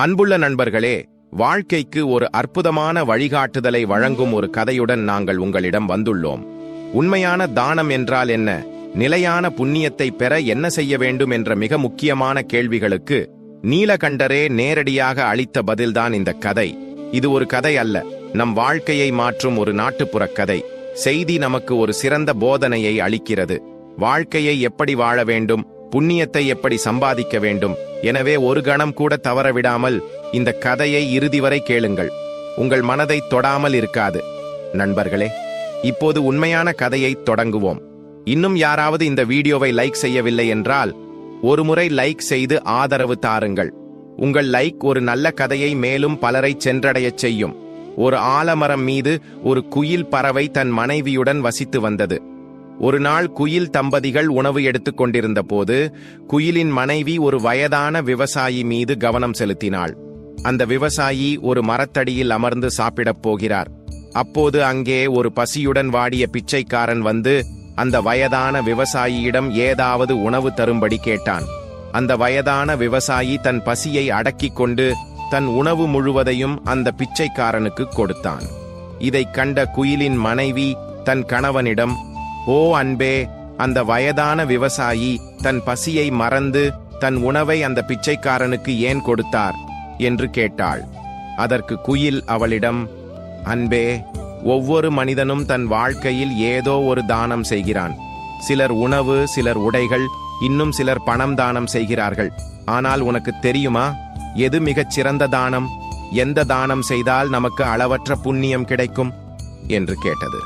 அன்புள்ள நண்பர்களே வாழ்க்கைக்கு ஒரு அற்புதமான வழிகாட்டுதலை வழங்கும் ஒரு கதையுடன் நாங்கள் உங்களிடம் வந்துள்ளோம். உண்மையான தானம் என்றால் என்ன? நிலையான புண்ணியத்தை பெற என்ன செய்ய வேண்டும் என்ற மிக முக்கியமான கேள்விகளுக்கு நீலகண்டரே நேரடியாக அளித்த பதில்தான் இந்த கதை. இது ஒரு கதை அல்ல நம் வாழ்க்கையை மாற்றும் ஒரு நாட்டுப்புறக் கதை. செய்தி நமக்கு ஒரு சிறந்த போதனையை அளிக்கிறது. வாழ்க்கையை எப்படி வாழ வேண்டும்? புண்ணியத்தை எப்படி சம்பாதிக்க வேண்டும்? எனவே ஒரு கணம் கூட தவறவிடாமல் இந்த கதையை இறுதி வரை கேளுங்கள். உங்கள் மனதை தொடாமல் இருக்காது. நண்பர்களே இப்போது உண்மையான கதையை தொடங்குவோம். இன்னும் யாராவது இந்த வீடியோவை லைக் செய்யவில்லை என்றால் ஒருமுறை லைக் செய்து ஆதரவு தாருங்கள். உங்கள் லைக் ஒரு நல்ல கதையை மேலும் பலரை சென்றடையச் செய்யும். ஒரு ஆலமரம் மீது ஒரு குயில் பறவை தன் மனைவியுடன் வசித்து வந்தது. ஒரு நாள் குயில் தம்பதிகள் உணவு எடுத்துக் கொண்டிருந்த போது குயிலின் மனைவி ஒரு வயதான விவசாயி மீது கவனம் செலுத்தினாள். அந்த விவசாயி ஒரு மரத்தடியில் அமர்ந்து சாப்பிடப் போகிறார். அப்போது அங்கே ஒரு பசியுடன் வாடிய பிச்சைக்காரன் வந்து அந்த வயதான விவசாயியிடம் ஏதாவது உணவு தரும்படி கேட்டான். அந்த வயதான விவசாயி தன் பசியை அடக்கிக் கொண்டு தன் உணவு முழுவதையும் அந்த பிச்சைக்காரனுக்கு கொடுத்தான். இதைக் கண்ட குயிலின் மனைவி தன் கணவனிடம் ஓ அன்பே அந்த வயதான விவசாயி தன் பசியை மறந்து தன் உணவை அந்த பிச்சைக்காரனுக்கு ஏன் கொடுத்தார்? என்று கேட்டாள். அதற்கு குயில் அவளிடம் அன்பே ஒவ்வொரு மனிதனும் தன் வாழ்க்கையில் ஏதோ ஒரு தானம் செய்கிறான். சிலர் உணவு சிலர் உடைகள் இன்னும் சிலர் பணம் தானம் செய்கிறார்கள். ஆனால் உனக்கு தெரியுமா எது மிகச் சிறந்த தானம்? எந்த தானம் செய்தால் நமக்கு அளவற்ற புண்ணியம் கிடைக்கும்? என்று கேட்டது.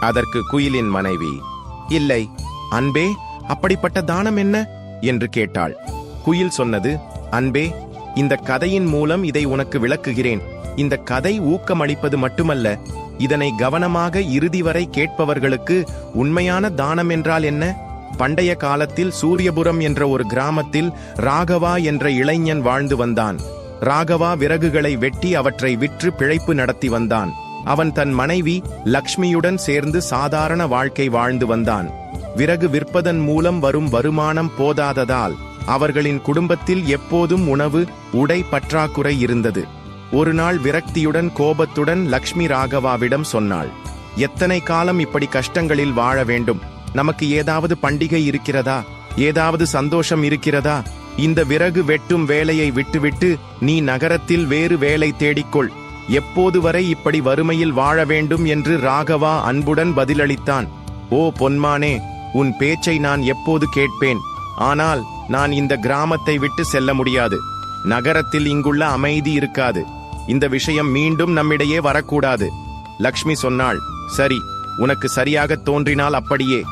அதற்கு குயிலின் மனைவி இல்லை அன்பே அப்படிப்பட்ட தானம் என்ன? என்று கேட்டாள். குயில் சொன்னது அன்பே இந்த கதையின் மூலம் இதை உனக்கு விளக்குகிறேன். இந்த கதை ஊக்கமளிப்பது மட்டுமல்ல இதனை கவனமாக இறுதி வரை கேட்பவர்களுக்கு உண்மையான தானம் என்றால் என்ன? பண்டைய காலத்தில் சூரியபுரம் என்ற ஒரு கிராமத்தில் ராகவா என்ற இளைஞன் வாழ்ந்து வந்தான். ராகவா விறகுகளை வெட்டி அவற்றை விற்று பிழைப்பு நடத்தி வந்தான். அவன் தன் மனைவி லக்ஷ்மியுடன் சேர்ந்து சாதாரண வாழ்க்கை வாழ்ந்து வந்தான். விறகு விற்பதன் மூலம் வரும் வருமானம் போதாததால் அவர்களின் குடும்பத்தில் எப்போதும் உணவு உடை பற்றாக்குறை இருந்தது. ஒரு நாள் விரக்தியுடன் கோபத்துடன் லக்ஷ்மி ராகவாவிடம் சொன்னாள் எத்தனை காலம் இப்படி கஷ்டங்களில் வாழ வேண்டும்? நமக்கு ஏதாவது பண்டிகை இருக்கிறதா? ஏதாவது சந்தோஷம் இருக்கிறதா? இந்த விறகு வெட்டும் வேலையை விட்டுவிட்டு நீ நகரத்தில் வேறு வேலை தேடிக்கொள். எப்போது வரை இப்படி வறுமையில் வாழ வேண்டும் என்று ராகவா அன்புடன் பதிலளித்தான். ஓ பொன்மானே உன் பேச்சை நான் எப்போது கேட்பேன்? ஆனால் நான் இந்த கிராமத்தை விட்டு செல்ல முடியாது. நகரத்தில் இங்குள்ள அமைதி இருக்காது. இந்த விஷயம் மீண்டும் நம்மிடையே வரக்கூடாது. லக்ஷ்மி சொன்னாள் சரி உனக்கு சரியாக தோன்றினால் அப்படியே.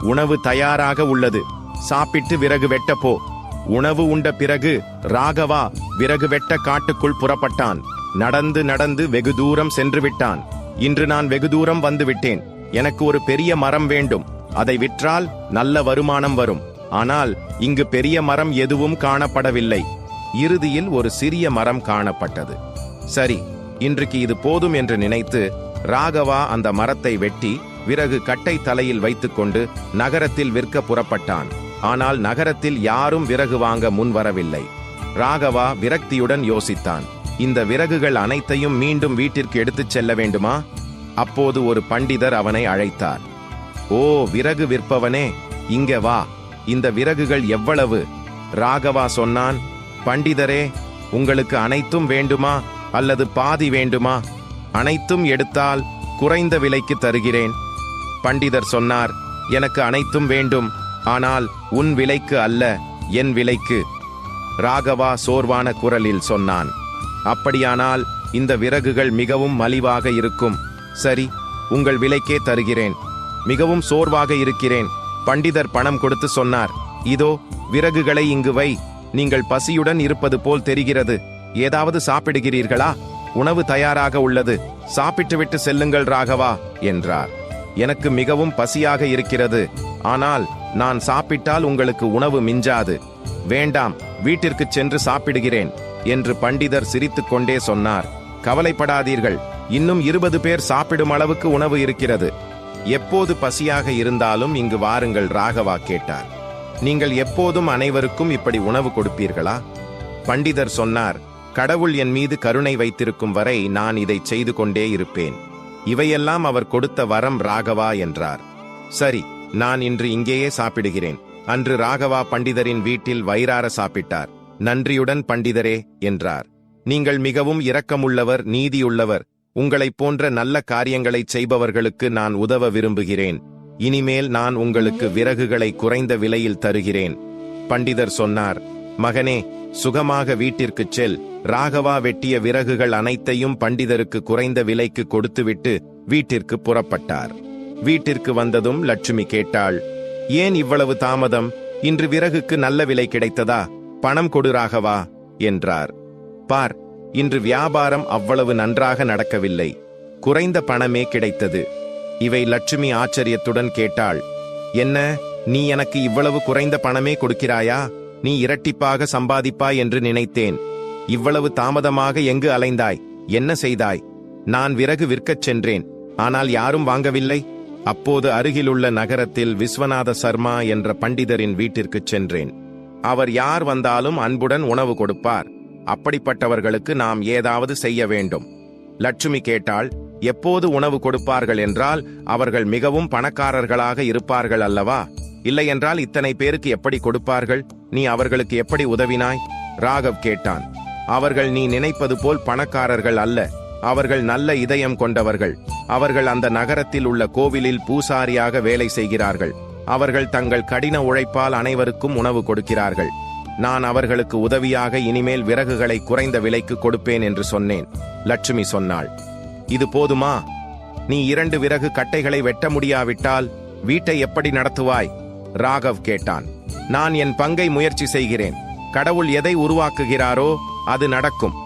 உணவு தயாராக உள்ளது. சாப்பிட்டு விறகு வெட்ட போ. உணவு உண்ட பிறகு ராகவா விறகு வெட்ட காட்டுக்குள் புறப்பட்டான். நடந்து நடந்து வெகு தூரம் சென்று விட்டான். இன்று நான் வெகு தூரம் வந்து விட்டேன். எனக்கு ஒரு பெரிய மரம் வேண்டும். அதை விற்றால் நல்ல வருமானம் வரும். ஆனால் இங்கு பெரிய மரம் எதுவும் காணப்படவில்லை. இறுதியில் ஒரு சிறிய மரம் காணப்பட்டது. சரி இன்றைக்கு இது போதும் என்று நினைத்து ராகவா அந்த மரத்தை வெட்டி விறகு கட்டை தலையில் வைத்துக்கொண்டு நகரத்தில் விற்க புறப்பட்டான். ஆனால் நகரத்தில் யாரும் விறகு வாங்க முன்வரவில்லை ராகவா விரக்தியுடன் யோசித்தான். இந்த விறகுகள் அனைத்தையும் மீண்டும் வீட்டிற்கு எடுத்துச் செல்ல வேண்டுமா? அப்போது ஒரு பண்டிதர் அவனை அழைத்தார். ஓ விறகு விற்பவனே இங்க வா. இந்த விறகுகள் எவ்வளவு? ராகவா சொன்னான் பண்டிதரே உங்களுக்கு அனைத்தும் வேண்டுமா அல்லது பாதி வேண்டுமா? அனைத்தும் எடுத்தால் குறைந்த விலைக்கு தருகிறேன். பண்டிதர் சொன்னார் எனக்கு அனைத்தும் வேண்டும் ஆனால் உன் விலைக்கு அல்ல என் விலைக்கு. ராகவா சோர்வான குரலில் சொன்னான் அப்படியானால் இந்த விறகுகள் மிகவும் மலிவாக இருக்கும். சரி உங்கள் விலைக்கே தருகிறேன். மிகவும் சோர்வாக இருக்கிறேன். பண்டிதர் பணம் கொடுத்து சொன்னார். இதோ விறகுகளை இங்கு வை. நீங்கள் பசியுடன் இருப்பது போல் தெரிகிறது. ஏதாவது சாப்பிடுகிறீர்களா? உணவு தயாராக உள்ளது. சாப்பிட்டுவிட்டு செல்லுங்கள் ராகவா என்றார். எனக்கு மிகவும் பசியாக இருக்கிறது. ஆனால் நான் சாப்பிட்டால் உங்களுக்கு உணவு மிஞ்சாது. வேண்டாம் வீட்டிற்கு சென்று சாப்பிடுகிறேன். என்று பண்டிதர் சிரித்துக்கொண்டே சொன்னார். கவலைப்படாதீர்கள். இன்னும் இருபது பேர் சாப்பிடும் அளவுக்கு உணவு இருக்கிறது. எப்போது பசியாக இருந்தாலும் இங்கு வாருங்கள் ராகவா கேட்டார். நீங்கள் எப்போதும் அனைவருக்கும் இப்படி உணவு கொடுப்பீர்களா? பண்டிதர் சொன்னார். கடவுள் என் மீது கருணை வைத்திருக்கும் வரை நான் இதை செய்து கொண்டே இருப்பேன். இவையெல்லாம் அவர் கொடுத்த வரம் ராகவா என்றார். சரி நான் இன்று இங்கேயே சாப்பிடுகிறேன். அன்று ராகவா பண்டிதரின் வீட்டில் வயிறார சாப்பிட்டார். நன்றியுடன் பண்டிதரே என்றார். நீங்கள் மிகவும் இரக்கமுள்ளவர் நீதியுள்ளவர். உங்களைப் போன்ற நல்ல காரியங்களைச் செய்பவர்களுக்கு நான் உதவ விரும்புகிறேன். இனிமேல் நான் உங்களுக்கு விறகுகளை குறைந்த விலையில் தருகிறேன். பண்டிதர் சொன்னார் மகனே சுகமாக வீட்டிற்குச் செல். ராகவா வெட்டிய விறகுகள் அனைத்தையும் பண்டிதருக்கு குறைந்த விலைக்கு கொடுத்துவிட்டு வீட்டிற்கு புறப்பட்டார். வீட்டிற்கு வந்ததும் லட்சுமி கேட்டாள் ஏன் இவ்வளவு தாமதம்? இன்று விறகுக்கு நல்ல விலை கிடைத்ததா? பணம் கொடு ராகவா என்றார். பார் இன்று வியாபாரம் அவ்வளவு நன்றாக நடக்கவில்லை. குறைந்த பணமே கிடைத்தது. இவை லட்சுமி ஆச்சரியத்துடன் கேட்டாள். என்ன நீ எனக்கு இவ்வளவு குறைந்த பணமே கொடுக்கிறாயா? நீ இரட்டிப்பாக சம்பாதிப்பாய் என்று நினைத்தேன். இவ்வளவு தாமதமாக எங்கு அலைந்தாய்? என்ன செய்தாய்? நான் விறகு விற்கச் சென்றேன். ஆனால் யாரும் வாங்கவில்லை. அப்போது அருகிலுள்ள நகரத்தில் விஸ்வநாத சர்மா என்ற பண்டிதரின் வீட்டிற்குச் சென்றேன். அவர் யார் வந்தாலும் அன்புடன் உணவு கொடுப்பார். அப்படிப்பட்டவர்களுக்கு நாம் ஏதாவது செய்ய வேண்டும். லட்சுமி கேட்டால் எப்போது உணவு கொடுப்பார்கள் என்றால் அவர்கள் மிகவும் பணக்காரர்களாக இருப்பார்கள் அல்லவா? இல்லையென்றால் இத்தனை பேருக்கு எப்படி கொடுப்பார்கள்? நீ அவர்களுக்கு எப்படி உதவினாய்? ராகவ் கேட்டான் அவர்கள் நீ நினைப்பது போல் பணக்காரர்கள் அல்ல. அவர்கள் நல்ல இதயம் கொண்டவர்கள். அவர்கள் அந்த நகரத்தில் உள்ள கோவிலில் பூசாரியாக வேலை செய்கிறார்கள். அவர்கள் தங்கள் கடின உழைப்பால் அனைவருக்கும் உணவு கொடுக்கிறார்கள். நான் அவர்களுக்கு உதவியாக இனிமேல் விறகுகளை குறைந்த விலைக்கு கொடுப்பேன் என்று சொன்னேன். லட்சுமி சொன்னாள் இது போதுமா? நீ இரண்டு விறகு கட்டைகளை வெட்ட முடியாவிட்டால் வீட்டை எப்படி நடத்துவாய்? ராகவ் கேட்டான் நான் என் பங்கை முயற்சி செய்கிறேன். கடவுள் எதை உருவாக்குகிறாரோ அது நடக்கும்.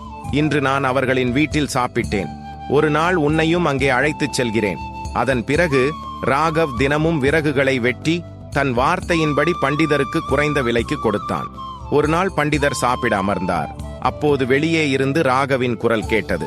இன்று நான் அவர்களின் வீட்டில் சாப்பிட்டேன். ஒரு நாள் உன்னையும் அங்கே அழைத்துச் செல்கிறேன். அதன் பிறகு ராகவ் தினமும் விறகுகளை வெட்டி தன் வார்த்தையின்படி பண்டிதருக்கு குறைந்த விலைக்கு கொடுத்தான். ஒரு நாள் பண்டிதர் சாப்பிட அமர்ந்தார். அப்போது வெளியே இருந்து ராகவின் குரல் கேட்டது.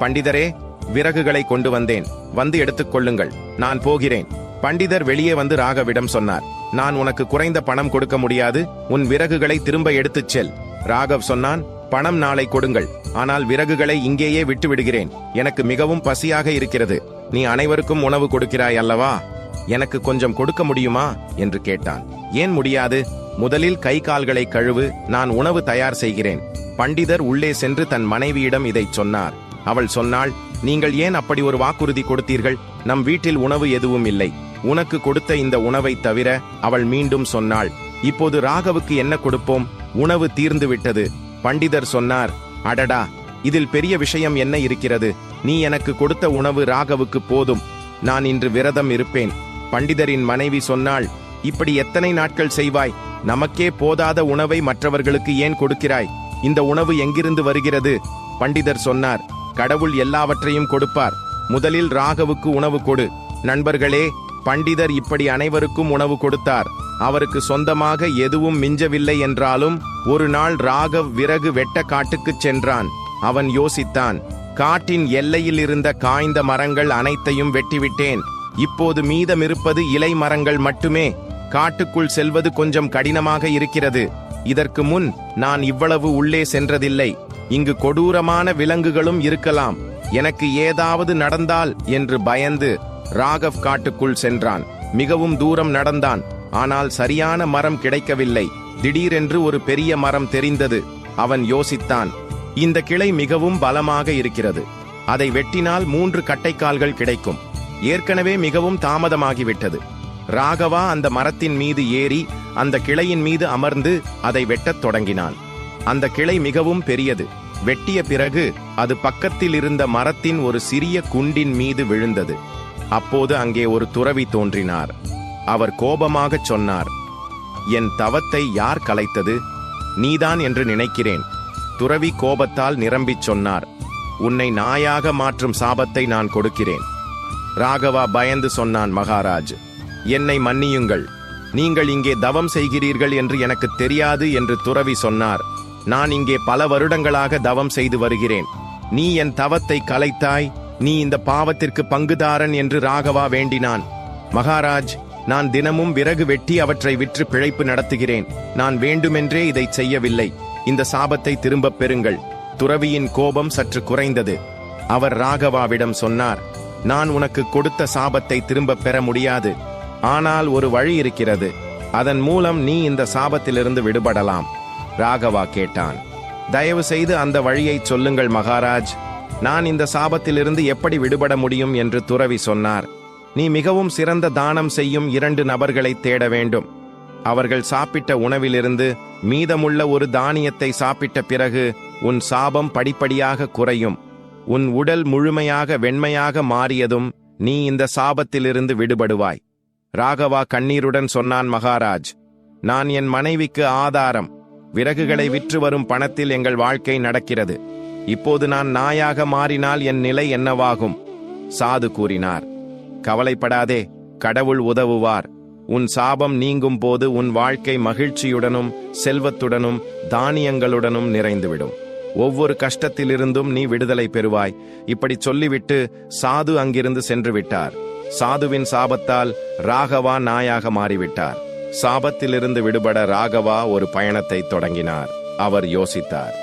பண்டிதரே விறகுகளை கொண்டு வந்தேன். வந்து எடுத்துக் கொள்ளுங்கள். நான் போகிறேன். பண்டிதர் வெளியே வந்து ராகவிடம் சொன்னார். நான் உனக்கு குறைந்த பணம் கொடுக்க முடியாது. உன் விறகுகளை திரும்ப எடுத்துச் செல். ராகவ் சொன்னான் பணம் நாளை கொடுங்கள். ஆனால் விறகுகளை இங்கேயே விட்டு விடுகிறேன் எனக்கு மிகவும் பசியாக இருக்கிறது. நீ அனைவருக்கும் உணவு கொடுக்கிறாய் அல்லவா? எனக்கு கொஞ்சம் கொடுக்க முடியுமா? என்று கேட்டான். ஏன் முடியாது? முதலில் கை கால்களை கழுவு நான் உணவு தயார் செய்கிறேன். பண்டிதர் உள்ளே சென்று தன் மனைவியிடம் இதைச் சொன்னார். அவள் சொன்னாள் நீங்கள் ஏன் அப்படி ஒரு வாக்குறுதி கொடுத்தீர்கள்? நம் வீட்டில் உணவு எதுவும் இல்லை. உனக்கு கொடுத்த இந்த உணவை தவிர அவள் மீண்டும் சொன்னாள். இப்போது ராகவுக்கு என்ன கொடுப்போம்? உணவு தீர்ந்து விட்டது பண்டிதர் சொன்னார் அடடா! இதில் பெரிய விஷயம் என்ன இருக்கிறது? நீ எனக்கு கொடுத்த உணவு ராகவுக்கு போதும். நான் இன்று விரதம் இருப்பேன். பண்டிதரின் மனைவி சொன்னாள் இப்படி எத்தனை நாட்கள் செய்வாய்? நமக்கே போதாத உணவை மற்றவர்களுக்கு ஏன் கொடுக்கிறாய்? இந்த உணவு எங்கிருந்து வருகிறது? பண்டிதர் சொன்னார் கடவுள் எல்லாவற்றையும் கொடுப்பார். முதலில் ராகவுக்கு உணவு கொடு. நண்பர்களே பண்டிதர் இப்படி அனைவருக்கும் உணவு கொடுத்தார். அவருக்கு சொந்தமாக எதுவும் மிஞ்சவில்லை என்றாலும் ஒரு நாள் ராகவ் விறகு வெட்ட காட்டுக்குச் சென்றான். அவன் யோசித்தான் காட்டின் எல்லையில் இருந்த காய்ந்த மரங்கள் அனைத்தையும் வெட்டிவிட்டேன். இப்போது மீதமிருப்பது இலை மரங்கள் மட்டுமே. காட்டுக்குள் செல்வது கொஞ்சம் கடினமாக இருக்கிறது. இதற்கு முன் நான் இவ்வளவு உள்ளே சென்றதில்லை. இங்கு கொடூரமான விலங்குகளும் இருக்கலாம். எனக்கு ஏதாவது நடந்தால் என்று பயந்து ராகவ் காட்டுக்குள் சென்றான். மிகவும் தூரம் நடந்தான். ஆனால் சரியான மரம் கிடைக்கவில்லை. திடீரென்று ஒரு பெரிய மரம் தெரிந்தது. அவன் யோசித்தான். இந்த கிளை மிகவும் பலமாக இருக்கிறது. அதை வெட்டினால் மூன்று கட்டைக்கால்கள் கிடைக்கும். ஏற்கனவே மிகவும் தாமதமாகிவிட்டது. ராகவா அந்த மரத்தின் மீது ஏறி அந்த கிளையின் மீது அமர்ந்து அதை வெட்டத் தொடங்கினான். அந்த கிளை மிகவும் பெரியது. வெட்டிய பிறகு அது பக்கத்தில் இருந்த மரத்தின் ஒரு சிறிய குண்டின் மீது விழுந்தது. அப்போது அங்கே ஒரு துறவி தோன்றினார். அவர் கோபமாகச் சொன்னார் என் தவத்தை யார் கலைத்தது? நீதான் என்று நினைக்கிறேன். துறவி கோபத்தால் நிரம்பிச் சொன்னார் உன்னை நாயாக மாற்றும் சாபத்தை நான் கொடுக்கிறேன். ராகவா பயந்து சொன்னான் மகாராஜ் என்னை மன்னியுங்கள். நீங்கள் இங்கே தவம் செய்கிறீர்கள் என்று எனக்கு தெரியாது என்று துறவி சொன்னார் நான் இங்கே பல வருடங்களாக தவம் செய்து வருகிறேன். நீ என் தவத்தை கலைத்தாய் நீ இந்த பாவத்திற்கு பங்குதாரன் என்று ராகவா வேண்டினான். மகாராஜ் நான் தினமும் விறகு வெட்டி அவற்றை விற்று பிழைப்பு நடத்துகிறேன். நான் வேண்டுமென்றே இதை செய்யவில்லை. இந்த சாபத்தை திரும்பப் பெறுங்கள். துறவியின் கோபம் சற்று குறைந்தது. அவர் ராகவாவிடம் சொன்னார் நான் உனக்கு கொடுத்த சாபத்தை திரும்பப் பெற முடியாது. ஆனால் ஒரு வழி இருக்கிறது. அதன் மூலம் நீ இந்த சாபத்திலிருந்து விடுபடலாம். ராகவா கேட்டான் தயவு செய்து அந்த வழியை சொல்லுங்கள் மகாராஜ். நான் இந்த சாபத்திலிருந்து எப்படி விடுபட முடியும்? என்று துறவி சொன்னார் நீ மிகவும் சிறந்த தானம் செய்யும் இரண்டு நபர்களை தேட வேண்டும். அவர்கள் சாப்பிட்ட உணவிலிருந்து மீதமுள்ள ஒரு தானியத்தை சாப்பிட்ட பிறகு உன் சாபம் படிப்படியாக குறையும். உன் உடல் முழுமையாக வெண்மையாக மாறியதும் நீ இந்த சாபத்திலிருந்து விடுபடுவாய். ராகவா கண்ணீருடன் சொன்னான் மகாராஜ் நான் என் மனைவிக்கு ஆதாரம். விறகுகளை விற்று வரும் பணத்தில் எங்கள் வாழ்க்கை நடக்கிறது. இப்போது நான் நாயாக மாறினால் என் நிலை என்னவாகும்? சாது கூறினார். கவலைப்படாதே கடவுள் உதவுவார். உன் சாபம் நீங்கும் போது உன் வாழ்க்கை மகிழ்ச்சியுடனும் செல்வத்துடனும் தானியங்களுடனும் நிறைந்துவிடும். ஒவ்வொரு கஷ்டத்திலிருந்தும் நீ விடுதலை பெறுவாய். இப்படி சொல்லிவிட்டு சாது அங்கிருந்து சென்று விட்டார் சாதுவின் சாபத்தால் ராகவா நாயாக மாறிவிட்டார். சாபத்திலிருந்து விடுபட ராகவா ஒரு பயணத்தை தொடங்கினார். அவர் யோசித்தார்.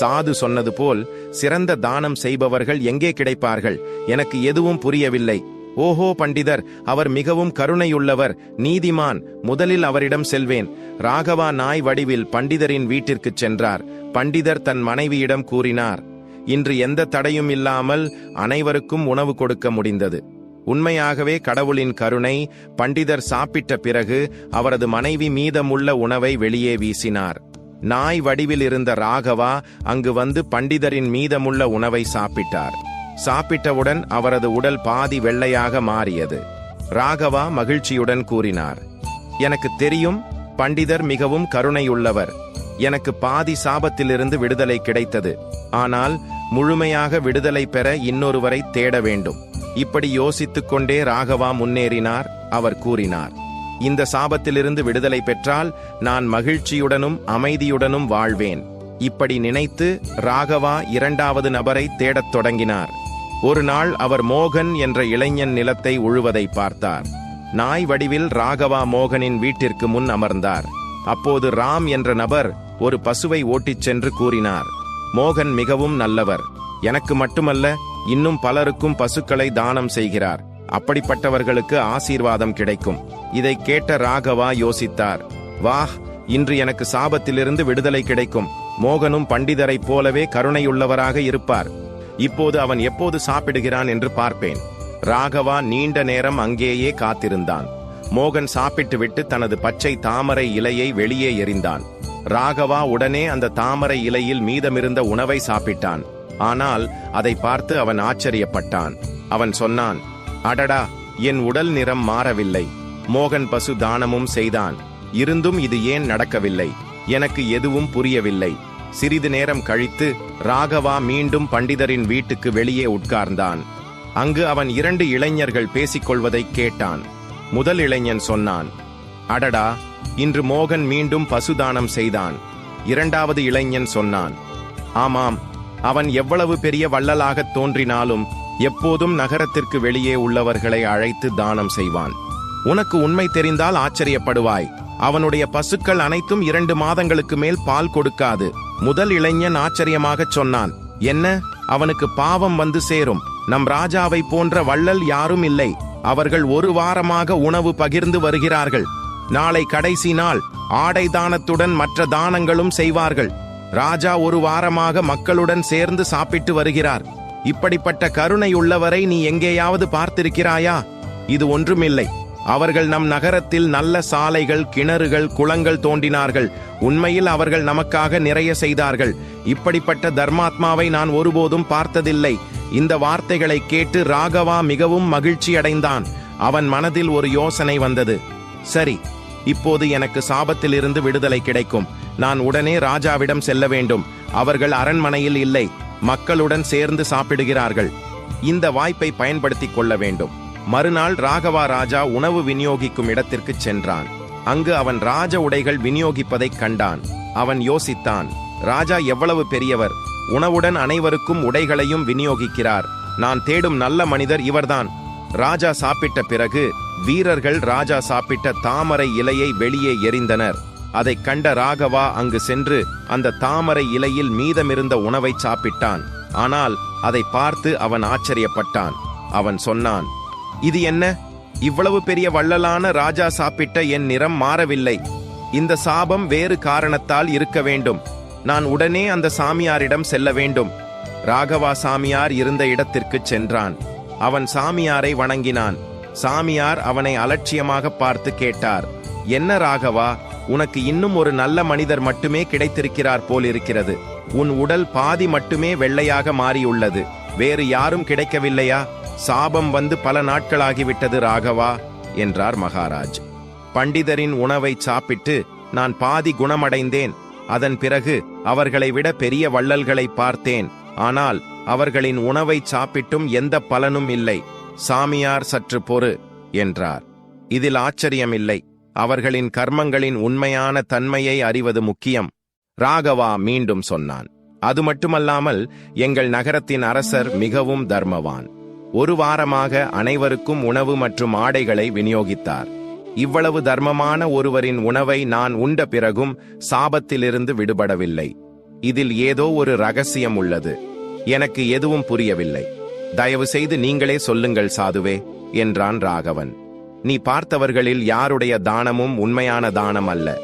சாது சொன்னது போல் சிறந்த தானம் செய்பவர்கள் எங்கே கிடைப்பார்கள்? எனக்கு எதுவும் புரியவில்லை. ஓஹோ பண்டிதர் அவர் மிகவும் கருணையுள்ளவர் நீதிமான் முதலில் அவரிடம் செல்வேன். ராகவா நாய் வடிவில் பண்டிதரின் வீட்டிற்குச் சென்றார். பண்டிதர் தன் மனைவியிடம் கூறினார் இன்று எந்த தடையும் இல்லாமல் அனைவருக்கும் உணவு கொடுக்க முடிந்தது. உண்மையாகவே கடவுளின் கருணை பண்டிதர் சாப்பிட்ட பிறகு அவரது மனைவி மீதமுள்ள உணவை வெளியே வீசினார். நாய் வடிவில் இருந்த ராகவா அங்கு வந்து பண்டிதரின் மீதமுள்ள உணவை சாப்பிட்டார். சாப்பிட்டவுடன் அவரது உடல் பாதி வெள்ளையாக மாறியது. ராகவா மகிழ்ச்சியுடன் கூறினார் எனக்கு தெரியும் பண்டிதர் மிகவும் கருணையுள்ளவர். எனக்கு பாதி சாபத்திலிருந்து விடுதலை கிடைத்தது. ஆனால் முழுமையாக விடுதலை பெற இன்னொருவரை தேட வேண்டும். இப்படி யோசித்துக் கொண்டே ராகவா முன்னேறினார் அவர் கூறினார் இந்த சாபத்திலிருந்து விடுதலை பெற்றால் நான் மகிழ்ச்சியுடனும் அமைதியுடனும் வாழ்வேன். இப்படி நினைத்து ராகவா இரண்டாவது நபரை தேடத் தொடங்கினார். ஒரு நாள் அவர் மோகன் என்ற இளைஞன் நிலத்தை உழுவதை பார்த்தார். நாய் வடிவில் ராகவா மோகனின் வீட்டிற்கு முன் அமர்ந்தார். அப்போது ராம் என்ற நபர் ஒரு பசுவை ஓட்டிச் சென்று கூறினார் மோகன் மிகவும் நல்லவர். எனக்கு மட்டுமல்ல இன்னும் பலருக்கும் பசுக்களை தானம் செய்கிறார். அப்படிப்பட்டவர்களுக்கு ஆசீர்வாதம் கிடைக்கும். இதை கேட்ட ராகவா யோசித்தார் வாஹ் இன்று எனக்கு சாபத்திலிருந்து விடுதலை கிடைக்கும். மோகனும் பண்டிதரைப் போலவே கருணையுள்ளவராக இருப்பார். இப்போது அவன் எப்போது சாப்பிடுகிறான் என்று பார்ப்பேன். ராகவா நீண்ட நேரம் அங்கேயே காத்திருந்தான். மோகன் சாப்பிட்டுவிட்டு தனது பச்சை தாமரை இலையை வெளியே எறிந்தான். ராகவா உடனே அந்த தாமரை இலையில் மீதமிருந்த உணவை சாப்பிட்டான். ஆனால் அதை பார்த்து அவன் ஆச்சரியப்பட்டான். அவன் சொன்னான் அடடா என் உடல் நிறம் மாறவில்லை. மோகன் பசு தானமும் செய்தான். இருந்தும் இது ஏன் நடக்கவில்லை? எனக்கு எதுவும் புரியவில்லை. சிறிது நேரம் கழித்து ராகவா மீண்டும் பண்டிதரின் வீட்டுக்கு வெளியே உட்கார்ந்தான். அங்கு அவன் இரண்டு இளைஞர்கள் பேசிக்கொள்வதை கேட்டான். முதல் இளைஞன் சொன்னான் அடடா இன்று மோகன் மீண்டும் பசுதானம் செய்தான். இரண்டாவது இளைஞன் சொன்னான் ஆமாம் அவன் எவ்வளவு பெரிய வள்ளலாகத் தோன்றினாலும் எப்போதும் நகரத்திற்கு வெளியே உள்ளவர்களை அழைத்து தானம் செய்வான். உனக்கு உண்மை தெரிந்தால் ஆச்சரியப்படுவாய். அவனுடைய பசுக்கள் அனைத்தும் இரண்டு மாதங்களுக்கு மேல் பால் கொடுக்காது. முதல் இளைஞன் ஆச்சரியமாகச் சொன்னான் என்ன? அவனுக்கு பாவம் வந்து சேரும். நம் ராஜாவை போன்ற வள்ளல் யாரும் இல்லை. அவர்கள் ஒரு வாரமாக உணவு பகிர்ந்து வருகிறார்கள். நாளை கடைசி நாள். ஆடை தானத்துடன் மற்ற தானங்களும் செய்வார்கள். ராஜா ஒரு வாரமாக மக்களுடன் சேர்ந்து சாப்பிட்டு வருகிறார். இப்படிப்பட்ட கருணை உள்ளவரை நீ எங்கேயாவது பார்த்திருக்கிறாயா? இது ஒன்றுமில்லை. அவர்கள் நம் நகரத்தில் நல்ல சாலைகள் கிணறுகள் குளங்கள் தோண்டினார்கள் உண்மையில் அவர்கள் நமக்காக நிறைய செய்தார்கள். இப்படிப்பட்ட தர்மாத்மாவை நான் ஒருபோதும் பார்த்ததில்லை. இந்த வார்த்தைகளை கேட்டு ராகவா மிகவும் மகிழ்ச்சி அடைந்தான். அவன் மனதில் ஒரு யோசனை வந்தது. சரி இப்போது எனக்கு சாபத்திலிருந்து விடுதலை கிடைக்கும். நான் உடனே ராஜாவிடம் செல்ல வேண்டும். அவர்கள் அரண்மனையில் இல்லை. மக்களுடன் சேர்ந்து சாப்பிடுகிறார்கள். இந்த வாய்ப்பை பயன்படுத்திக் கொள்ள வேண்டும். மறுநாள் ராகவா ராஜா உணவு விநியோகிக்கும் இடத்திற்கு சென்றான். அங்கு அவன் ராஜ உடைகள் விநியோகிப்பதைக் கண்டான். அவன் யோசித்தான் ராஜா எவ்வளவு பெரியவர். உணவுடன் அனைவருக்கும் உடைகளையும் விநியோகிக்கிறார். நான் தேடும் நல்ல மனிதர் இவர்தான். ராஜா சாப்பிட்ட பிறகு வீரர்கள் ராஜா சாப்பிட்ட தாமரை இலையை வெளியே எறிந்தனர். அதைக் கண்ட ராகவா அங்கு சென்று அந்த தாமரை இலையில் மீதமிருந்த உணவை சாப்பிட்டான். ஆனால் அதை பார்த்து அவன் ஆச்சரியப்பட்டான். அவன் சொன்னான் இது என்ன? இவ்வளவு பெரிய வள்ளலான ராஜா சாப்பிட்ட என் நிறம் மாறவில்லை. இந்த சாபம் வேறு காரணத்தால் இருக்க வேண்டும். நான் உடனே அந்த சாமியாரிடம் செல்ல வேண்டும். ராகவா சாமியார் இருந்த இடத்திற்குச் சென்றான். அவன் சாமியாரை வணங்கினான். சாமியார் அவனை அலட்சியமாக பார்த்து கேட்டார் என்ன ராகவா உனக்கு இன்னும் ஒரு நல்ல மனிதர் மட்டுமே கிடைத்திருக்கிறார் போலிருக்கிறது. உன் உடல் பாதி மட்டுமே வெள்ளையாக மாறியுள்ளது. வேறு யாரும் கிடைக்கவில்லையா? சாபம் வந்து பல நாட்களாகிவிட்டது ராகவா என்றார் மகாராஜ். பண்டிதரின் உணவை சாப்பிட்டு நான் பாதி குணமடைந்தேன். அதன் பிறகு அவர்களை விட பெரிய வள்ளல்களை பார்த்தேன். ஆனால் அவர்களின் உணவை சாப்பிட்டும் எந்த பலனும் இல்லை. சாமியார் சற்று பொறு என்றார். இதில் ஆச்சரியமில்லை. அவர்களின் கர்மங்களின் உண்மையான தன்மையை அறிவது முக்கியம் ராகவா மீண்டும் சொன்னான். அது மட்டுமல்லாமல் எங்கள் நகரத்தின் அரசர் மிகவும் தர்மவான். ஒரு வாரமாக அனைவருக்கும் உணவு மற்றும் ஆடைகளை விநியோகித்தார். இவ்வளவு தர்மமான ஒருவரின் உணவை நான் உண்ட பிறகும் சாபத்திலிருந்து விடுபடவில்லை. இதில் ஏதோ ஒரு ரகசியம் உள்ளது. எனக்கு எதுவும் புரியவில்லை. தயவு செய்து நீங்களே சொல்லுங்கள் சாதுவே என்றான் ராகவன். நீ பார்த்தவர்களில் யாருடைய தானமும் உண்மையான தானம் அல்ல.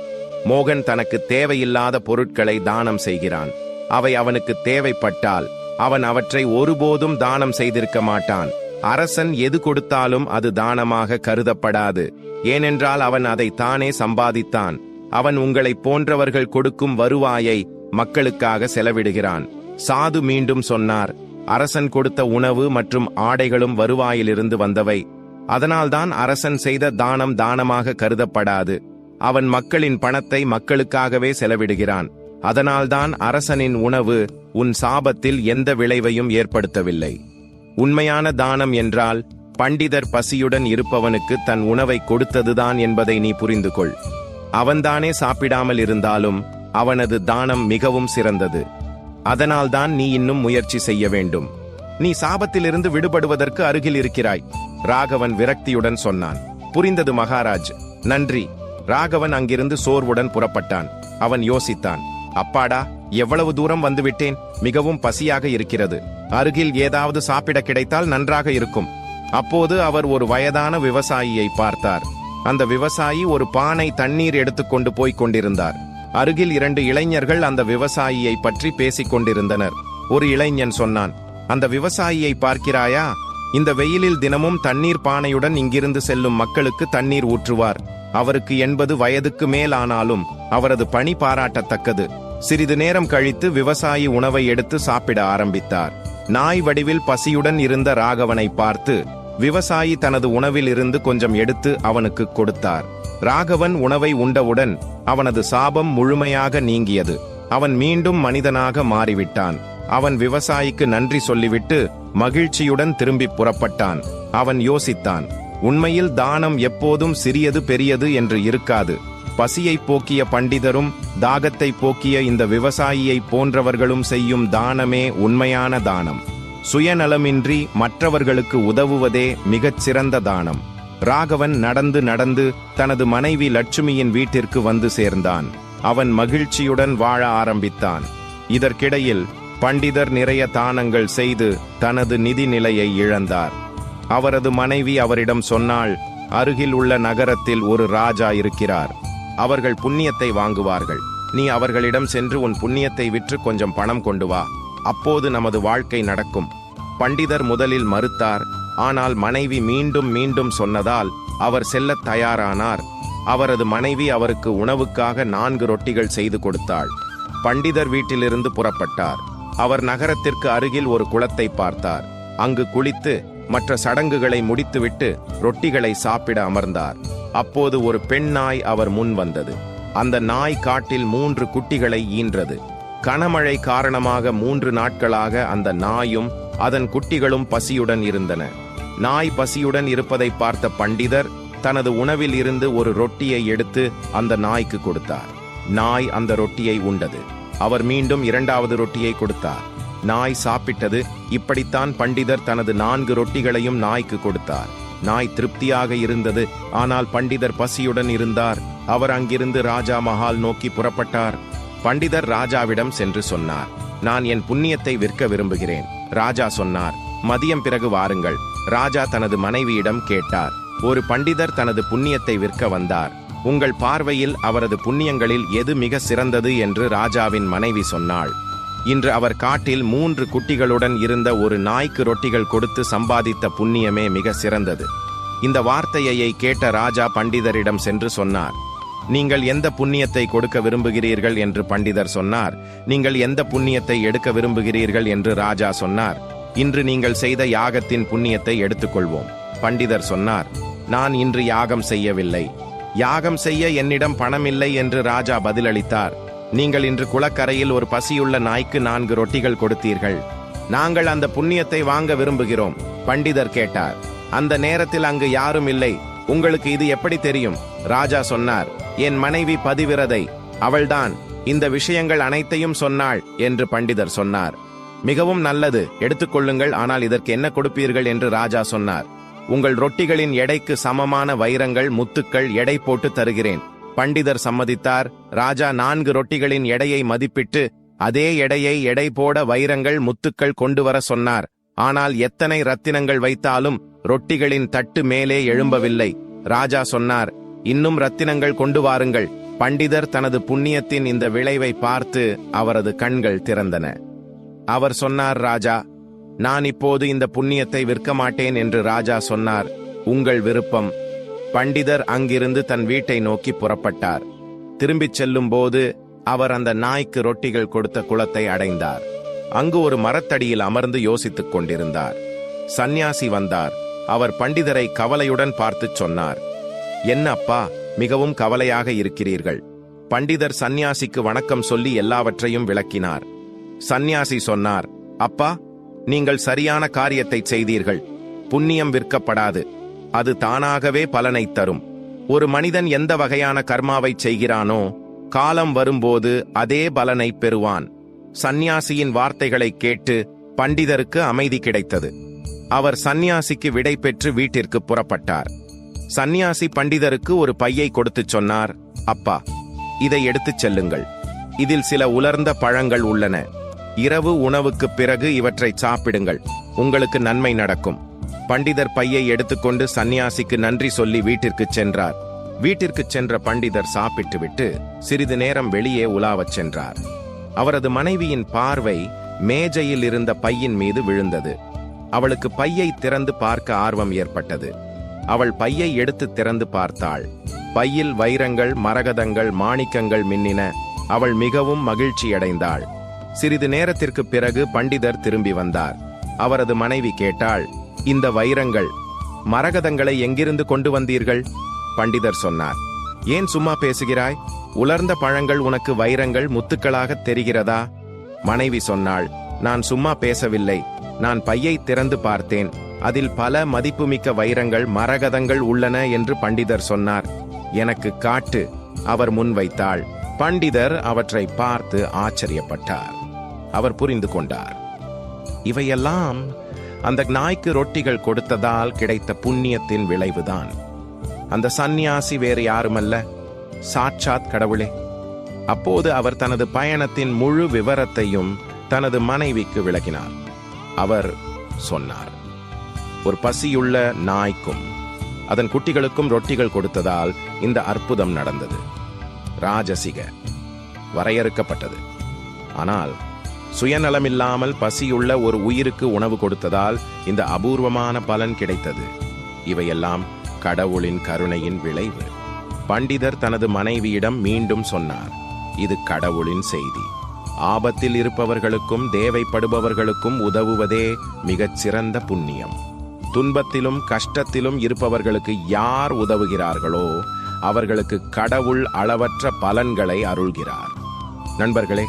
மோகன் தனக்கு தேவையில்லாத பொருட்களை தானம் செய்கிறான். அவை அவனுக்கு தேவைப்பட்டால் அவன் அவற்றை ஒருபோதும் தானம் செய்திருக்க மாட்டான். அரசன் எது கொடுத்தாலும் அது தானமாக கருதப்படாது. ஏனென்றால் அவன் அதை தானே சம்பாதித்தான். அவன் உங்களைப் போன்றவர்கள் கொடுக்கும் வருவாயை மக்களுக்காக செலவிடுகிறான். சாது மீண்டும் சொன்னார் அரசன் கொடுத்த உணவு மற்றும் ஆடைகளும் வருவாயிலிருந்து வந்தவை. அதனால்தான் அரசன் செய்த தானம் தானமாக கருதப்படாது. அவன் மக்களின் பணத்தை மக்களுக்காகவே செலவிடுகிறான். அதனால்தான் அரசனின் உணவு உன் சாபத்தில் எந்த விளைவையும் ஏற்படுத்தவில்லை. உண்மையான தானம் என்றால் பண்டிதர் பசியுடன் இருப்பவனுக்கு தன் உணவை கொடுத்ததுதான் என்பதை நீ புரிந்து கொள் அவன்தானே சாப்பிடாமல் இருந்தாலும் அவனது தானம் மிகவும் சிறந்தது. அதனால்தான் நீ இன்னும் முயற்சி செய்ய வேண்டும். நீ சாபத்திலிருந்து விடுபடுவதற்கு அருகில் இருக்கிறாய் ராகவன் விரக்தியுடன் சொன்னான். புரிந்தது மகாராஜ். நன்றி. ராகவன் அங்கிருந்து சோர்வுடன் புறப்பட்டான். அவன் யோசித்தான். அப்பாடா எவ்வளவு தூரம் வந்துவிட்டேன்? மிகவும் பசியாக இருக்கிறது. அருகில் ஏதாவது சாப்பிட கிடைத்தால் நன்றாக இருக்கும். அப்போது அவர் ஒரு வயதான விவசாயியை பார்த்தார். அந்த விவசாயி ஒரு பானை தண்ணீர் எடுத்துக்கொண்டு போய்க் கொண்டிருந்தார். அருகில் இரண்டு இளைஞர்கள் அந்த விவசாயியை பற்றி பேசிக் கொண்டிருந்தனர். ஒரு இளைஞன் சொன்னான் அந்த விவசாயியை பார்க்கிறாயா? இந்த வெயிலில் தினமும் தண்ணீர் பானையுடன் இங்கிருந்து செல்லும் மக்களுக்கு தண்ணீர் ஊற்றுவார். அவருக்கு எண்பது வயதுக்கு மேல் ஆனாலும் அவரது பணி பாராட்டத்தக்கது. சிறிது நேரம் கழித்து விவசாயி உணவை எடுத்து சாப்பிட ஆரம்பித்தார். நாய் வடிவில் பசியுடன் இருந்த ராகவனை பார்த்து விவசாயி தனது உணவில் இருந்து கொஞ்சம் எடுத்து அவனுக்கு கொடுத்தார். ராகவன் உணவை உண்டவுடன் அவனது சாபம் முழுமையாக நீங்கியது. அவன் மீண்டும் மனிதனாக மாறிவிட்டான். அவன் விவசாயிக்கு நன்றி சொல்லிவிட்டு மகிழ்ச்சியுடன் திரும்பி புறப்பட்டான். அவன் யோசித்தான் உண்மையில் தானம் எப்போதும் சிறியது பெரியது என்று இருக்காது. பசியை போக்கிய பண்டிதரும் தாகத்தை போக்கிய இந்த விவசாயியை போன்றவர்களும் செய்யும் தானமே உண்மையான தானம். சுயநலமின்றி மற்றவர்களுக்கு உதவுவதே மிகச் சிறந்த தானம். ராகவன் நடந்து நடந்து தனது மனைவி லட்சுமியின் வீட்டிற்கு வந்து சேர்ந்தான். அவன் மகிழ்ச்சியுடன் வாழ ஆரம்பித்தான். இதற்கிடையில் பண்டிதர் நிறைய தானங்கள் செய்து தனது நிதி நிலையை இழந்தார். அவரது மனைவி அவரிடம் சொன்னால் அருகில் உள்ள நகரத்தில் ஒரு ராஜா இருக்கிறார். அவர்கள் புண்ணியத்தை வாங்குவார்கள். நீ அவர்களிடம் சென்று உன் புண்ணியத்தை விற்று கொஞ்சம் பணம் கொண்டு வா. அப்போது நமது வாழ்க்கை நடக்கும். பண்டிதர் முதலில் மறுத்தார் ஆனால் மனைவி மீண்டும் மீண்டும் சொன்னதால் அவர் செல்லத் தயாரானார். அவரது மனைவி அவருக்கு உணவுக்காக நான்கு ரொட்டிகள் செய்து கொடுத்தாள். பண்டிதர் வீட்டிலிருந்து புறப்பட்டார். அவர் நகரத்திற்கு அருகில் ஒரு குளத்தை பார்த்தார். அங்கு குளித்து மற்ற சடங்குகளை முடித்துவிட்டு ரொட்டிகளை சாப்பிட அமர்ந்தார். அப்போது ஒரு பெண் நாய் அவர் முன் வந்தது. அந்த நாய் காட்டில் மூன்று குட்டிகளை ஈன்றது. கனமழை காரணமாக மூன்று நாட்களாக அந்த நாயும் அதன் குட்டிகளும் பசியுடன் இருந்தன. நாய் பசியுடன் இருப்பதை பார்த்த பண்டிதர் தனது உணவில் இருந்து ஒரு ரொட்டியை எடுத்து அந்த நாய்க்கு கொடுத்தார். நாய் அந்த ரொட்டியை உண்டது. அவர் மீண்டும் இரண்டாவது ரொட்டியை கொடுத்தார். நாய் சாப்பிட்டது. இப்படித்தான் பண்டிதர் தனது நான்கு ரொட்டிகளையும் நாய்க்கு கொடுத்தார். நாய் திருப்தியாக இருந்தது. ஆனால் பண்டிதர் பசியுடன் இருந்தார். அவர் அங்கிருந்து ராஜா மஹால் நோக்கி புறப்பட்டார். பண்டிதர் ராஜாவிடம் சென்று சொன்னார் நான் என் புண்ணியத்தை விற்க விரும்புகிறேன். ராஜா சொன்னார் மதியம் பிறகு வாருங்கள். ராஜா தனது மனைவியிடம் கேட்டார் ஒரு பண்டிதர் தனது புண்ணியத்தை விற்க வந்தார். உங்கள் பார்வையில் அவரது புண்ணியங்களில் எது மிக சிறந்தது? என்று ராஜாவின் மனைவி சொன்னாள். இன்று அவர் காட்டில் மூன்று குட்டிகளுடன் இருந்த ஒரு நாய்க்கு ரொட்டிகள் கொடுத்து சம்பாதித்த புண்ணியமே மிக சிறந்தது. இந்த வார்த்தையை கேட்ட ராஜா பண்டிதரிடம் சென்று சொன்னார் நீங்கள் எந்த புண்ணியத்தை கொடுக்க விரும்புகிறீர்கள்? என்று பண்டிதர் சொன்னார் நீங்கள் எந்த புண்ணியத்தை எடுக்க விரும்புகிறீர்கள்? என்று ராஜா சொன்னார் இன்று நீங்கள் செய்த யாகத்தின் புண்ணியத்தை எடுத்துக்கொள்வோம். பண்டிதர் சொன்னார் நான் இன்று யாகம் செய்யவில்லை. யாகம் செய்ய என்னிடம் பணம் இல்லை என்று ராஜா பதிலளித்தார். நீங்கள் இன்று குளக்கரையில் ஒரு பசியுள்ள நாய்க்கு நான்கு ரொட்டிகள் கொடுத்தீர்கள். நாங்கள் அந்த புண்ணியத்தை வாங்க விரும்புகிறோம் பண்டிதர் கேட்டார். அந்த நேரத்தில் அங்கு யாரும் இல்லை. உங்களுக்கு இது எப்படி தெரியும்? ராஜா சொன்னார் என் மனைவி பதிவிரதை அவள்தான். இந்த விஷயங்கள் அனைத்தையும் சொன்னாள் என்று பண்டிதர் சொன்னார். மிகவும் நல்லது எடுத்துக்கொள்ளுங்கள் ஆனால் இதற்கு என்ன கொடுப்பீர்கள்? என்று ராஜா சொன்னார். உங்கள் ரொட்டிகளின் எடைக்கு சமமான வைரங்கள் முத்துக்கள் எடை போட்டு தருகிறேன். பண்டிதர் சம்மதித்தார். ராஜா நான்கு ரொட்டிகளின் எடையை மதிப்பிட்டு அதே எடையை எடை போட வைரங்கள் முத்துக்கள் கொண்டு வர சொன்னார். ஆனால் எத்தனை ரத்தினங்கள் வைத்தாலும் ரொட்டிகளின் தட்டு மேலே எழும்பவில்லை. ராஜா சொன்னார் இன்னும் ரத்தினங்கள் கொண்டு வாருங்கள். பண்டிதர் தனது புண்ணியத்தின் இந்த விளைவை பார்த்து அவரது கண்கள் திறந்தன. அவர் சொன்னார் ராஜா நான் இப்போது இந்த புண்ணியத்தை விற்க மாட்டேன் என்று ராஜா சொன்னார். உங்கள் விருப்பம். பண்டிதர் அங்கிருந்து தன் வீட்டை நோக்கி புறப்பட்டார். திரும்பிச் செல்லும் போது அவர் அந்த நாய்க்கு ரொட்டிகள் கொடுத்த குளத்தை அடைந்தார். அங்கு ஒரு மரத்தடியில் அமர்ந்து யோசித்துக் கொண்டிருந்தார். சந்நியாசி வந்தார். அவர் பண்டிதரை கவலையுடன் பார்த்துச் சொன்னார். என்ன அப்பா மிகவும் கவலையாக இருக்கிறீர்கள். பண்டிதர் சந்நியாசிக்கு வணக்கம் சொல்லி எல்லாவற்றையும் விளக்கினார். சந்நியாசி சொன்னார் அப்பா நீங்கள் சரியான காரியத்தை செய்தீர்கள். புண்ணியம் விற்கப்படாது. அது தானாகவே பலனைத் தரும். ஒரு மனிதன் எந்த வகையான கர்மாவை செய்கிறானோ காலம் வரும்போது அதே பலனை பெறுவான். சந்நியாசியின் வார்த்தைகளை கேட்டு பண்டிதருக்கு அமைதி கிடைத்தது. அவர் சந்நியாசிக்கு விடை பெற்று வீட்டிற்கு புறப்பட்டார். சந்நியாசி பண்டிதருக்கு ஒரு பையை கொடுத்துச் சொன்னார் அப்பா இதை எடுத்துச் செல்லுங்கள். இதில் சில உலர்ந்த பழங்கள் உள்ளன. இரவு உணவுக்குப் பிறகு இவற்றை சாப்பிடுங்கள். உங்களுக்கு நன்மை நடக்கும். பண்டிதர் பையை எடுத்துக்கொண்டு சந்நியாசிக்கு நன்றி சொல்லி வீட்டிற்குச் சென்றார். வீட்டிற்குச் சென்ற பண்டிதர் சாப்பிட்டுவிட்டு சிறிது நேரம் வெளியே உலாவச் சென்றார். அவரது மனைவியின் பார்வை மேஜையில் இருந்த பையின் மீது விழுந்தது. அவளுக்கு பையை திறந்து பார்க்க ஆர்வம் ஏற்பட்டது. அவள் பையை எடுத்து திறந்து பார்த்தாள். பையில் வைரங்கள் மரகதங்கள் மாணிக்கங்கள் மின்னின. அவள் மிகவும் மகிழ்ச்சியடைந்தாள். சிறிது நேரத்திற்கு பிறகு பண்டிதர் திரும்பி வந்தார். அவரது மனைவி கேட்டாள் இந்த வைரங்கள் மரகதங்களை எங்கிருந்து கொண்டு வந்தீர்கள்? பண்டிதர் சொன்னார் ஏன் சும்மா பேசுகிறாய்? உலர்ந்த பழங்கள் உனக்கு வைரங்கள் முத்துக்களாக தெரிகிறதா? மனைவி சொன்னாள் நான் சும்மா பேசவில்லை. நான் பையை திறந்து பார்த்தேன். அதில் பல மதிப்புமிக்க வைரங்கள் மரகதங்கள் உள்ளன என்று பண்டிதர் சொன்னார். எனக்கு காட்டு அவர் முன்வைத்தாள் பண்டிதர் அவற்றை பார்த்து ஆச்சரியப்பட்டார். அவர் புரிந்து கொண்டார். இவையெல்லாம் அந்த நாய்க்கு ரொட்டிகள் கொடுத்ததால் கிடைத்த புண்ணியத்தின் விளைவுதான். அந்த சந்நியாசி வேறு யாருமல்ல? சாட்சாத் கடவுளே. அப்போது அவர் தனது பயணத்தின் முழு விவரத்தையும் தனது மனைவிக்கு விளக்கினார். அவர் சொன்னார் ஒரு பசியுள்ள நாய்க்கும் அதன் குட்டிகளுக்கும் ரொட்டிகள் கொடுத்ததால் இந்த அற்புதம் நடந்தது. ராஜசிக வரையறுக்கப்பட்டது. ஆனால் சுயநலமில்லாமல் பசியுள்ள ஒரு உயிருக்கு உணவு கொடுத்ததால் இந்த அபூர்வமான பலன் கிடைத்தது. இவையெல்லாம் கடவுளின் கருணையின் விளைவு. பண்டிதர் தனது மனைவியிடம் மீண்டும் சொன்னார் இது கடவுளின் செய்தி. ஆபத்தில் இருப்பவர்களுக்கும் தேவைப்படுபவர்களுக்கும் உதவுவதே மிகச் சிறந்த புண்ணியம். துன்பத்திலும் கஷ்டத்திலும் இருப்பவர்களுக்கு யார் உதவுகிறார்களோ அவர்களுக்கு கடவுள் அளவற்ற பலன்களை அருள்கிறார். நண்பர்களே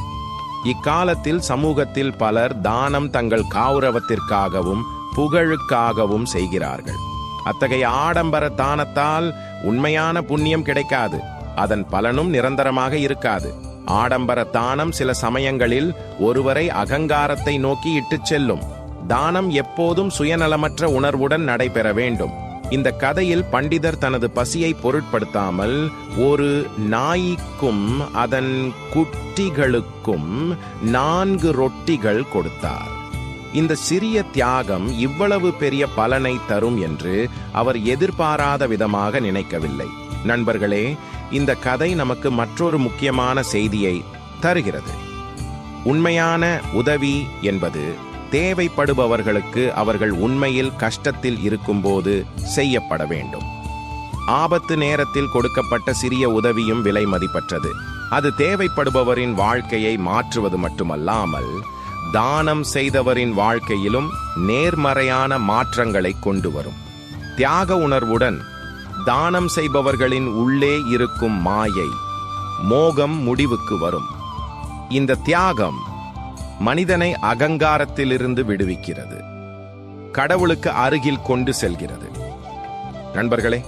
இக்காலத்தில் சமூகத்தில் பலர் தானம் தங்கள் கௌரவத்திற்காகவும் புகழுக்காகவும் செய்கிறார்கள். அத்தகைய ஆடம்பர தானத்தால் உண்மையான புண்ணியம் கிடைக்காது. அதன் பலனும் நிரந்தரமாக இருக்காது. ஆடம்பர தானம் சில சமயங்களில் ஒருவரை அகங்காரத்தை நோக்கி இட்டுச் செல்லும். தானம் எப்போதும் சுயநலமற்ற உணர்வுடன் நடைபெற வேண்டும். இந்த கதையில் பண்டிதர் தனது பசியை பொருட்படுத்தாமல் ஒரு நாய்க்கும் அதன் குட்டிகளுக்கும் நான்கு ரொட்டிகள் கொடுத்தார். இந்த சிறிய தியாகம் இவ்வளவு பெரிய பலனை தரும் என்று அவர் எதிர்பாராத விதமாக நினைக்கவில்லை. நண்பர்களே இந்த கதை நமக்கு மற்றொரு முக்கியமான செய்தியை தருகிறது. உண்மையான உதவி என்பது தேவைப்படுபவர்களுக்கு அவர்கள் உண்மையில் கஷ்டத்தில் இருக்கும்போது செய்யப்பட வேண்டும். ஆபத்து நேரத்தில் கொடுக்கப்பட்ட சிறிய உதவியும் விலை மதிப்பற்றது. அது தேவைப்படுபவரின் வாழ்க்கையை மாற்றுவது மட்டுமல்லாமல் தானம் செய்தவரின் வாழ்க்கையிலும் நேர்மறையான மாற்றங்களை கொண்டு வரும். தியாக உணர்வுடன் தானம் செய்பவர்களின் உள்ளே இருக்கும் மாயை மோகம் முடிவுக்கு வரும். இந்த தியாகம் மனிதனை அகங்காரத்திலிருந்து விடுவிக்கிறது. கடவுளுக்கு அருகில் கொண்டு செல்கிறது. நண்பர்களே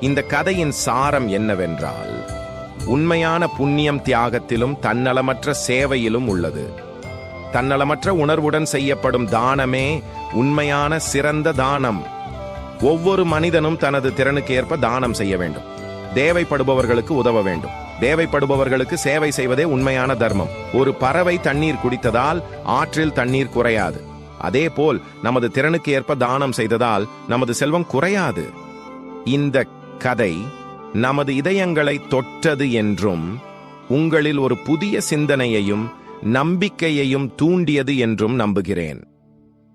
இந்த கதையின் சாரம் என்னவென்றால் உண்மையான புண்ணியம் தியாகத்திலும் தன்னலமற்ற சேவையிலும் உள்ளது. தன்னலமற்ற உணர்வுடன் செய்யப்படும் தானமே உண்மையான சிறந்த தானம். ஒவ்வொரு மனிதனும் தனது திறனுக்கு ஏற்ப தானம் செய்ய வேண்டும். தேவைப்படுபவர்களுக்கு உதவ வேண்டும். தேவைப்படுபவர்களுக்கு சேவை செய்வதே உண்மையான தர்மம். ஒரு பறவை தண்ணீர் குடித்ததால் ஆற்றில் தண்ணீர் குறையாது. அதேபோல் நமது திறனுக்கு ஏற்ப தானம் செய்ததால் நமது செல்வம் குறையாது. இந்த கதை நமது இதயங்களை தொட்டது என்றும் உங்களில் ஒரு புதிய சிந்தனையையும் நம்பிக்கையையும் தூண்டியது என்றும் நம்புகிறேன்.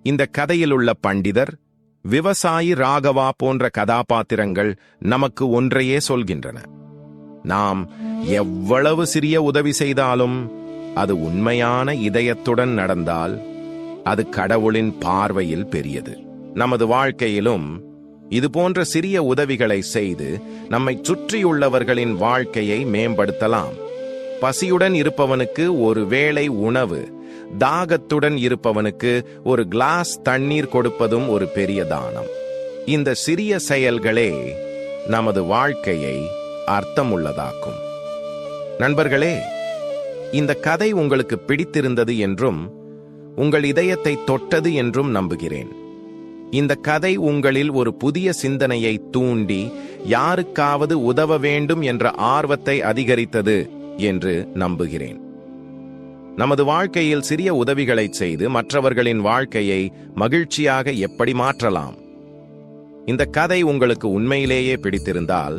இந்த கதையில் உள்ள பண்டிதர் விவசாயி ராகவா போன்ற கதாபாத்திரங்கள் நமக்கு ஒன்றையே சொல்கின்றன. நாம் எவ்வளவு சிறிய உதவி செய்தாலும் அது உண்மையான இதயத்துடன் நடந்தால் அது கடவுளின் பார்வையில் பெரியது. நமது வாழ்க்கையிலும் இது போன்ற சிறிய உதவிகளை செய்து நம்மை சுற்றியுள்ளவர்களின் வாழ்க்கையை மேம்படுத்தலாம். பசியுடன் இருப்பவனுக்கு ஒரு வேளை உணவு தாகத்துடன் இருப்பவனுக்கு ஒரு கிளாஸ் தண்ணீர் கொடுப்பதும் ஒரு பெரிய தானம். இந்த சிறிய செயல்களே நமது வாழ்க்கையை அர்த்தமுள்ளதாக்கும். நண்பர்களே இந்த கதை உங்களுக்கு பிடித்திருந்தது என்றும் உங்கள் இதயத்தை தொட்டது என்றும் நம்புகிறேன். இந்த கதை உங்களில் ஒரு புதிய சிந்தனையை தூண்டி யாருக்காவது உதவ வேண்டும் என்ற ஆர்வத்தை அதிகரித்தது என்று நம்புகிறேன். நமது வாழ்க்கையில் சிறிய உதவிகளை செய்து மற்றவர்களின் வாழ்க்கையை மகிழ்ச்சியாக எப்படி மாற்றலாம்? இந்த கதை உங்களுக்கு உண்மையிலேயே பிடித்திருந்தால்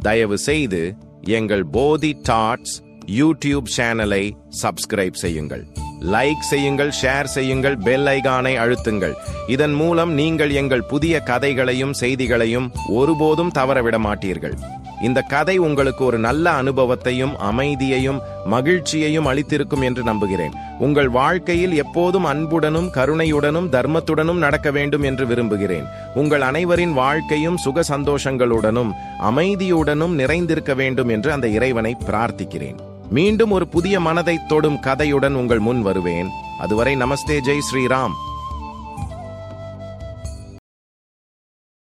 தயவு செய்து எங்கள் போதி டாட்ஸ் யூடியூப் சேனலை சப்ஸ்கிரைப் செய்யுங்கள். லைக் செய்யுங்கள் ஷேர் செய்யுங்கள் பெல் ஐகானை அழுத்துங்கள். இதன் மூலம் நீங்கள் எங்கள் புதிய கதைகளையும் செய்திகளையும் ஒருபோதும் தவறவிட மாட்டீர்கள் இந்த கதை உங்களுக்கு ஒரு நல்ல அனுபவத்தையும் அமைதியையும் மகிழ்ச்சியையும் அளித்திருக்கும் என்று நம்புகிறேன். உங்கள் வாழ்க்கையில் எப்போதும் அன்புடனும் கருணையுடனும் தர்மத்துடனும் நடக்க வேண்டும் என்று விரும்புகிறேன். உங்கள் அனைவரின் வாழ்க்கையும் சுக சந்தோஷங்களுடனும் அமைதியுடனும் நிறைந்திருக்க வேண்டும் என்று அந்த இறைவனை பிரார்த்திக்கிறேன். மீண்டும் ஒரு புதிய மனதை தொடும் கதையுடன் உங்கள் முன் வருவேன். அதுவரை நமஸ்தே ஜெய் ஸ்ரீராம்.